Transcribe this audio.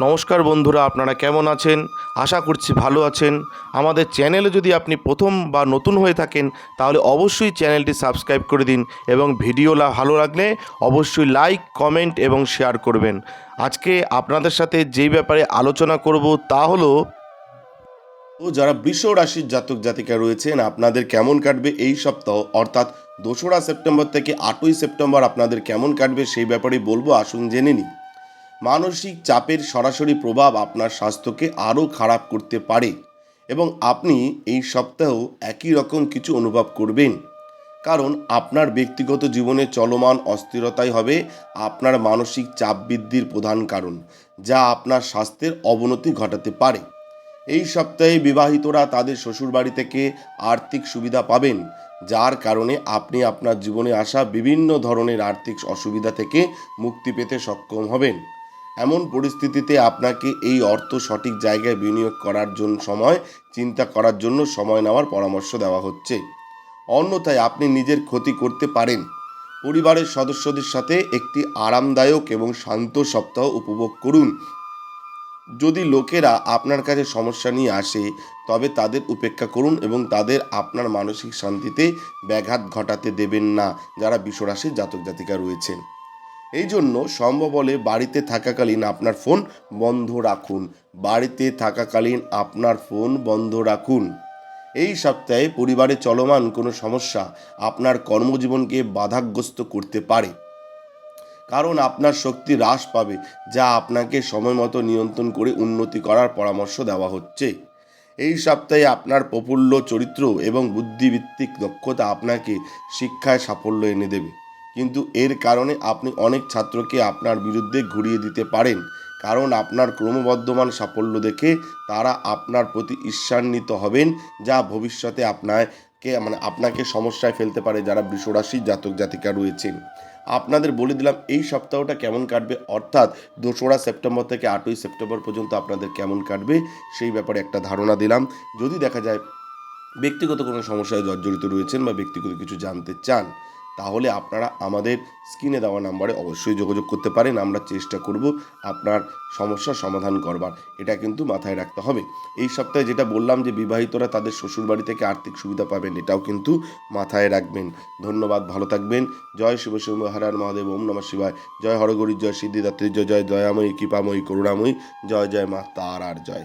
নমস্কার বন্ধুরা, আপনারা কেমন আছেন? আশা করছি ভালো আছেন। আমাদের চ্যানেলে যদি আপনি প্রথম বা নতুন হয়ে থাকেন, তাহলে অবশ্যই চ্যানেলটি সাবস্ক্রাইব করে দিন এবং ভিডিওলা ভালো লাগলে অবশ্যই লাইক, কমেন্ট এবং শেয়ার করবেন। আজকে আপনাদের সাথে যেই ব্যাপারে আলোচনা করব তা হলো ও যারা বৃষ রাশির জাতক জাতিকা রয়েছেন, আপনাদের কেমন কাটবে এই সপ্তাহ? অর্থাৎ দোসরা সেপ্টেম্বর থেকে আটই সেপ্টেম্বর আপনাদের কেমন কাটবে সেই ব্যাপারে বলব, আসুন জেনে নিই। মানসিক চাপের সরাসরি প্রভাব আপনার স্বাস্থ্যকে আরও খারাপ করতে পারে এবং আপনি এই সপ্তাহ একই রকম কিছু অনুভব করবেন। কারণ আপনার ব্যক্তিগত জীবনে চলমান অস্থিরতাই হবে আপনার মানসিক চাপ বৃদ্ধির প্রধান কারণ, যা আপনার স্বাস্থ্যের অবনতি ঘটাতে পারে। এই সপ্তাহে বিবাহিতরা তাদের শ্বশুরবাড়ি থেকে আর্থিক সুবিধা পাবেন, যার কারণে আপনি আপনার জীবনে আসা বিভিন্ন ধরনের আর্থিক অসুবিধা থেকে মুক্তি পেতে সক্ষম হবেন। এমন পরিস্থিতিতে আপনাকে এই অর্থ সঠিক জায়গায় বিনিয়োগ করার জন্য সময়, চিন্তা করার জন্য সময় নেওয়ার পরামর্শ দেওয়া হচ্ছে। অন্যথায় আপনি নিজের ক্ষতি করতে পারেন। পরিবারের সদস্যদের সাথে একটি আরামদায়ক এবং শান্ত সপ্তাহ উপভোগ করুন। যদি লোকেরা আপনার কাছে সমস্যা নিয়ে আসে, তবে তাদের উপেক্ষা করুন এবং তাদের আপনার মানসিক শান্তিতে ব্যাঘাত ঘটাতে দেবেন না যারা বিশ্বরাশির জাতক জাতিকা রয়েছেন। এই জন্য সম্ভব হলে বাড়িতে থাকাকালীন আপনার ফোন বন্ধ রাখুন। বাড়িতে থাকাকালীন আপনার ফোন বন্ধ রাখুন। এই সপ্তাহে পরিবারে চলমান কোনো সমস্যা আপনার কর্মজীবনকে বাধাগ্রস্ত করতে পারে। কারণ আপনার শক্তি হ্রাস পাবে, যা আপনাকে সময় মতো নিয়ন্ত্রণ করে উন্নতি করার পরামর্শ দেওয়া হচ্ছে। এই সপ্তাহে আপনার প্রফুল্ল চরিত্র এবং বুদ্ধিভিত্তিক দক্ষতা আপনাকে শিক্ষায় সাফল্য এনে দেবে। কিন্তু এর কারণে আপনি অনেক ছাত্রকে আপনার বিরুদ্ধে ঘুরিয়ে দিতে পারেন। কারণ আপনার ক্রমবর্ধমান সাফল্য দেখে তারা আপনার প্রতি ঈর্ষান্বিত হবেন, যা ভবিষ্যতে আপনাকে মানে আপনাকে সমস্যায় ফেলতে পারে যারা বৃষরাশির জাতক জাতিকা রয়েছেন। আপনাদের বলে দিলাম, এই সপ্তাহটা কেমন কাটবে? অর্থাৎ দোসরা সেপ্টেম্বর থেকে আটই সেপ্টেম্বর পর্যন্ত আপনাদের কেমন কাটবে? সেই ব্যাপারে একটা ধারণা দিলাম। যদি দেখা যায় ব্যক্তিগত কোনো সমস্যায় জর্জরিত রয়েছেন বা ব্যক্তিগত কিছু জানতে চান তাহলে আপনারা আমাদের স্ক্রিনে দেওয়া নাম্বারে অবশ্যই যোগাযোগ করতে পারেন। আমরা চেষ্টা করব আপনার সমস্যার সমাধান করবার। এটা কিন্তু মাথায় রাখতে হবে। এই সপ্তাহে যেটা বললাম যে বিবাহিতরা তাদের শ্বশুরবাড়ি থেকে আর্থিক সুবিধা পাবেন, এটাও কিন্তু মাথায় রাখবেন। ধন্যবাদ, ভালো থাকবেন। জয় শিব শিব হরার মহাদেব, ওম নমঃ শিবায়। জয় হরগরি জয় সিদ্ধিদাত্রী জয় জয় দয়াময়ী, কৃপাময়ী, করুণাময়ী। জয় জয় মা, তার আর জয়।